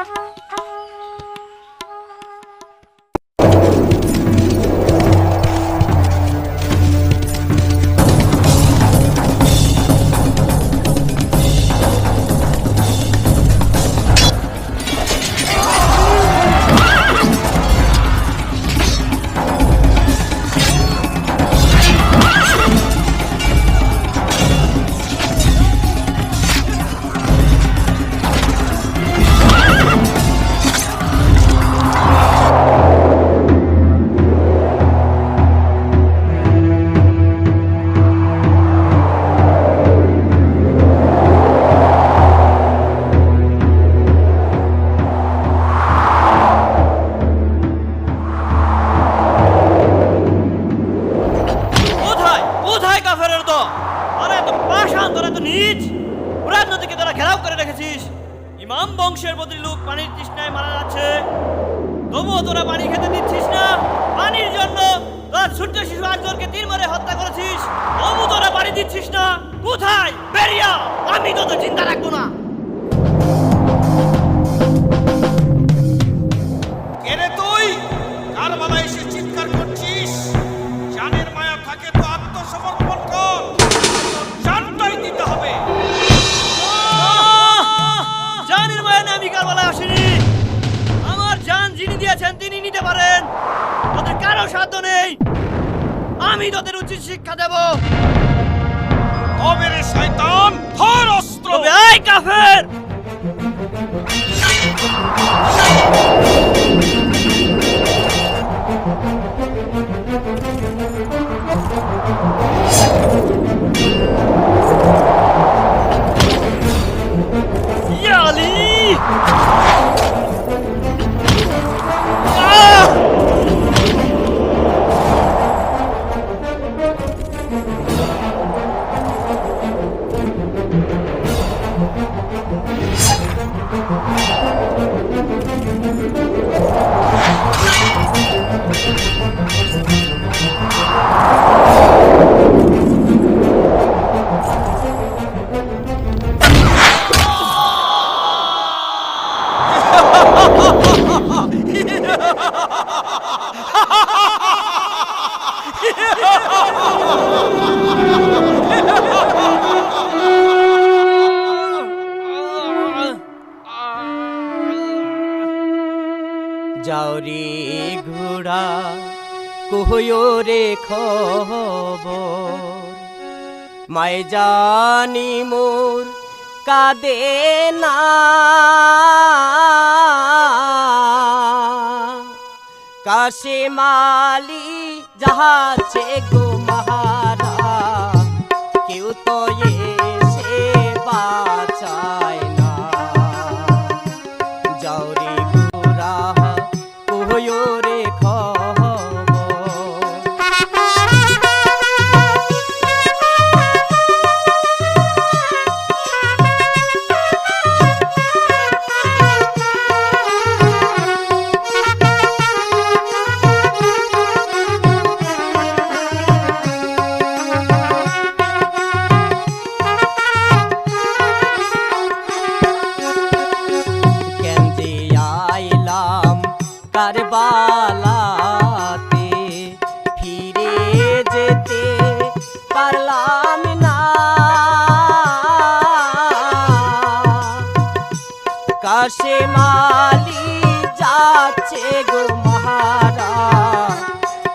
Uh-huh. ঘেরাও ইমাম বংশের প্রতি লোক পানির তৃষ্ণায় মারা যাচ্ছে। তবুও তোরা পানি খেতে দিচ্ছিস না। পানির জন্য তোরা ছোট্ট শিশু আকবরকে তীর মারে হত্যা করেছিস। তবু তোরা পানি দিচ্ছিস না। কোথায়? বেরিয়া আমি তো চিন্তা রাখব না। আমি কারবালায় আমার জান যিনি দিয়েছেন তিনি নিতে পারেন। তোদের কারও সাধ্য নেই। আমি তোদের উচিত শিক্ষা দেব। তবে শয়তান ধর অস্ত্র। এই কাফের! যাওরি ঘোড়া কহয়ো রে খবর। মায় জানি মোর কাদে না। কাশে মালি যাহাছে গো মাহারা কেউ তো এসে কারবালাতে ফিরে যেতে পারলাম না। কাশে মালি যাচ্ছে গো মহারা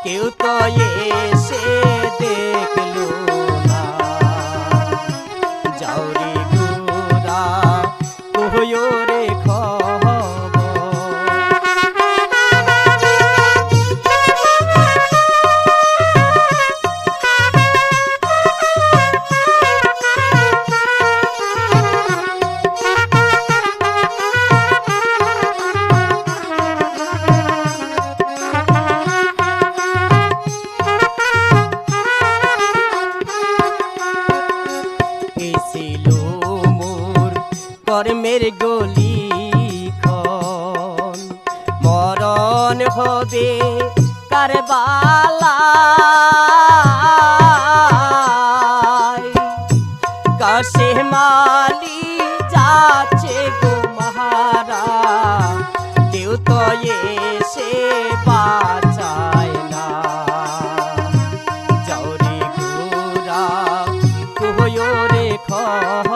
কেউ তো এসে আছিল মোর কর্মের গলি মরণ হবে কারবালা কাশে মাল Allah